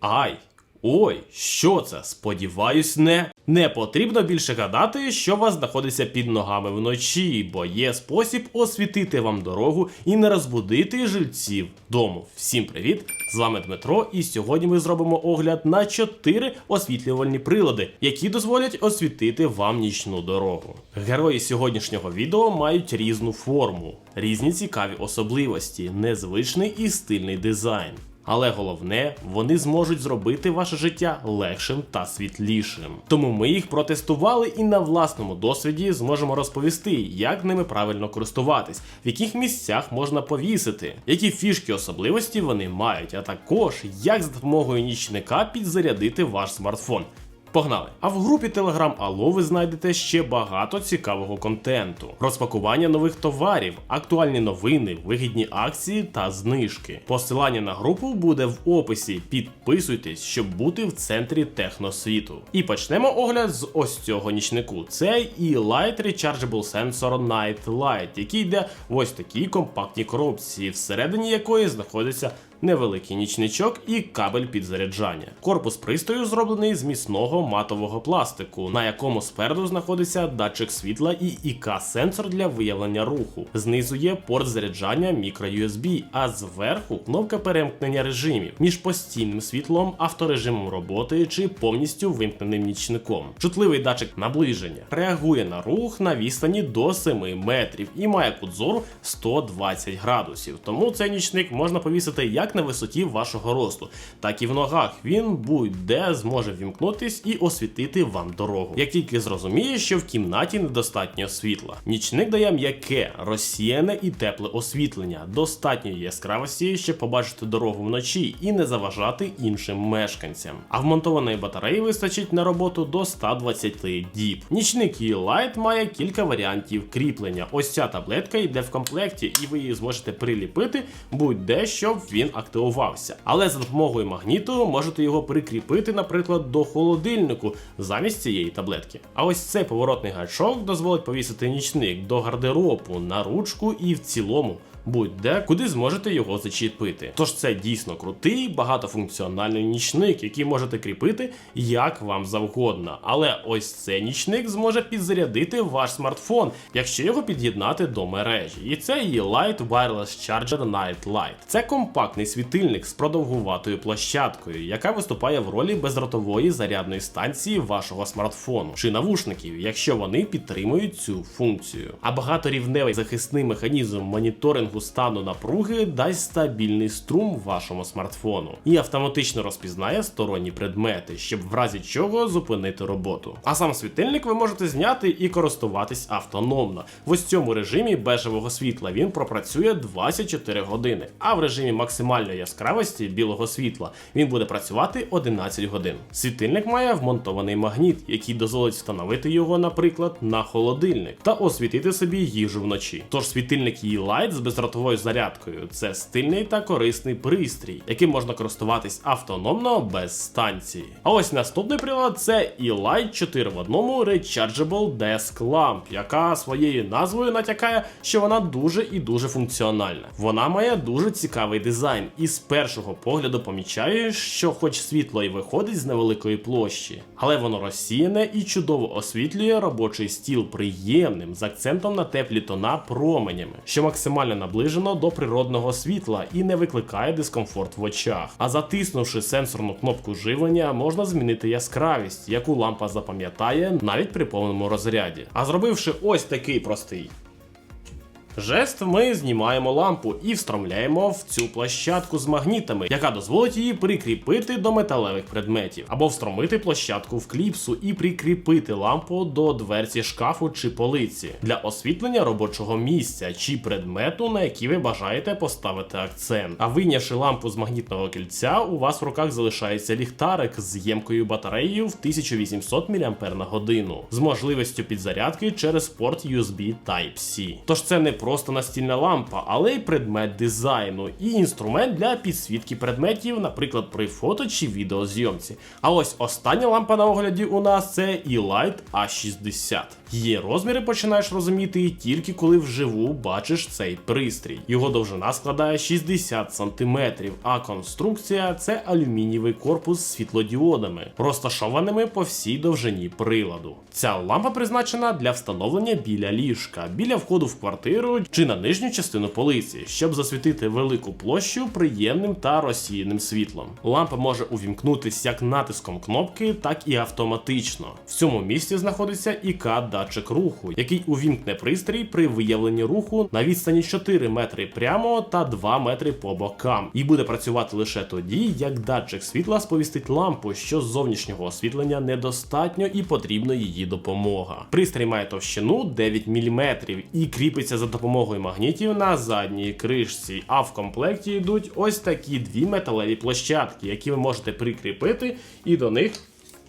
Ай! Ой, що це? Сподіваюсь, не. Не потрібно більше гадати, що вас знаходиться під ногами вночі, бо є спосіб освітити вам дорогу і не розбудити жильців дому. Всім привіт! З вами Дмитро, і сьогодні ми зробимо огляд на 4 освітлювальні прилади, які дозволять освітити вам нічну дорогу. Герої сьогоднішнього відео мають різну форму, різні цікаві особливості, незвичний і стильний дизайн. Але головне, вони зможуть зробити ваше життя легшим та світлішим. Тому ми їх протестували і на власному досвіді зможемо розповісти, як ними правильно користуватись, в яких місцях можна повісити, які фішки особливості вони мають, а також як за допомогою нічника підзарядити ваш смартфон. Погнали! А в групі Telegram Allo ви знайдете ще багато цікавого контенту: розпакування нових товарів, актуальні новини, вигідні акції та знижки. Посилання на групу буде в описі. Підписуйтесь, щоб бути в центрі техносвіту. І почнемо огляд з ось цього нічнику. Це E-Light Rechargeable Sensor Night Light, який йде в ось такій компактній коробці, всередині якої знаходиться невеликий нічничок і кабель підзаряджання. Корпус пристрою зроблений з міцного матового пластику, на якому спереду знаходиться датчик світла і ІК-сенсор для виявлення руху. Знизу є порт заряджання microUSB, а зверху кнопка перемкнення режимів між постійним світлом, авторежимом роботи чи повністю вимкненим нічником. Чутливий датчик наближення реагує на рух на відстані до 7 метрів і має кут зору 120 градусів. Тому цей нічник можна повісити як на висоті вашого росту, так і в ногах. Він будь-де зможе вімкнутись і освітити вам дорогу. Як тільки зрозуміє, що в кімнаті недостатньо світла. Нічник дає м'яке, розсіяне і тепле освітлення, достатньої яскравості, щоб побачити дорогу вночі і не заважати іншим мешканцям. А вмонтованої батареї вистачить на роботу до 120 діб. Нічник E-Light має кілька варіантів кріплення. Ось ця таблетка йде в комплекті, і ви її зможете приліпити будь-де, щоб він активувався. Але за допомогою магніту можете його прикріпити, наприклад, до холодильнику замість цієї таблетки. А ось цей поворотний гачок дозволить повісити нічник до гардеробу на ручку і в цілому. Будь-де, куди зможете його зачепити. Тож це дійсно крутий, багатофункціональний нічник, який можете кріпити як вам завгодно. Але ось цей нічник зможе підзарядити ваш смартфон, якщо його під'єднати до мережі. І це є Light Wireless Charger Night Light. Це компактний світильник з продовгуватою площадкою, яка виступає в ролі бездротової зарядної станції вашого смартфону чи навушників, якщо вони підтримують цю функцію. А багаторівневий захисний механізм моніторингу стану напруги дасть стабільний струм вашому смартфону і автоматично розпізнає сторонні предмети, щоб в разі чого зупинити роботу. А сам світильник ви можете зняти і користуватись автономно. В ось цьому режимі бежевого світла він пропрацює 24 години, а в режимі максимальної яскравості білого світла він буде працювати 11 годин. Світильник має вмонтований магніт, який дозволить встановити його, наприклад, на холодильник та освітити собі їжу вночі. Тож світильник E-Light з бездротовою зарядкою це стильний та корисний пристрій, яким можна користуватись автономно без станції. А ось наступний прилад це E-Light 4 в одному Rechargeable Desk Lamp, яка своєю назвою натякає, що вона дуже і дуже функціональна. Вона має дуже цікавий дизайн, і з першого погляду помічаєш, що хоч світло і виходить з невеликої площі, але воно розсіяне і чудово освітлює робочий стіл приємним з акцентом на теплі тона променями, що максимально наближено до природного світла і не викликає дискомфорт в очах. А затиснувши сенсорну кнопку живлення, можна змінити яскравість, яку лампа запам'ятає навіть при повному розряді. А зробивши ось такий простий Жест ми знімаємо лампу і встромляємо в цю площадку з магнітами, яка дозволить її прикріпити до металевих предметів, або встромити площадку в кліпсу і прикріпити лампу до дверці шкафу чи полиці для освітлення робочого місця чи предмету, на який ви бажаєте поставити акцент. А вийнявши лампу з магнітного кільця, у вас в руках залишається ліхтарик з ємкою батареєю в 1800 мАч з можливістю підзарядки через порт USB Type-C. Тож це не просто просто настільна лампа, але й предмет дизайну і інструмент для підсвітки предметів, наприклад, при фото чи відеозйомці. А ось остання лампа на огляді у нас це E-Light A60. Її розміри починаєш розуміти тільки коли вживу бачиш цей пристрій. Його довжина складає 60 см, а конструкція це алюмінієвий корпус з світлодіодами, розташованими по всій довжині приладу. Ця лампа призначена для встановлення біля ліжка, біля входу в квартиру чи на нижню частину полиці, щоб засвітити велику площу приємним та розсіяним світлом. Лампа може увімкнутися як натиском кнопки, так і автоматично. В цьому місці знаходиться ік датчик руху, який увімкне пристрій при виявленні руху на відстані 4 метри прямо та 2 метри по бокам, і буде працювати лише тоді, як датчик світла сповістить лампу, що з зовнішнього освітлення недостатньо і потрібна її допомога. Пристрій має товщину 9 мм і кріпиться за допомогою магнітів на задній кришці. А в комплекті йдуть ось такі дві металеві площадки, які ви можете прикріпити і до них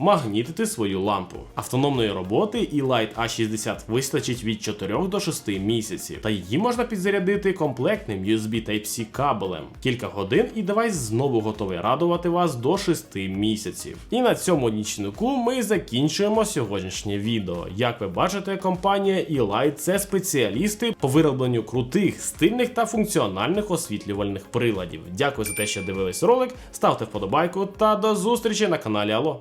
магнітити свою лампу. Автономної роботи E-Light A60 вистачить від 4 до 6 місяців, та її можна підзарядити комплектним USB Type-C кабелем. Кілька годин і девайс знову готовий радувати вас до 6 місяців. І на цьому нічнику ми закінчуємо сьогоднішнє відео. Як ви бачите, компанія E-Light – це спеціалісти по виробленню крутих, стильних та функціональних освітлювальних приладів. Дякую за те, що дивились ролик. Ставте вподобайку та до зустрічі на каналі Алло.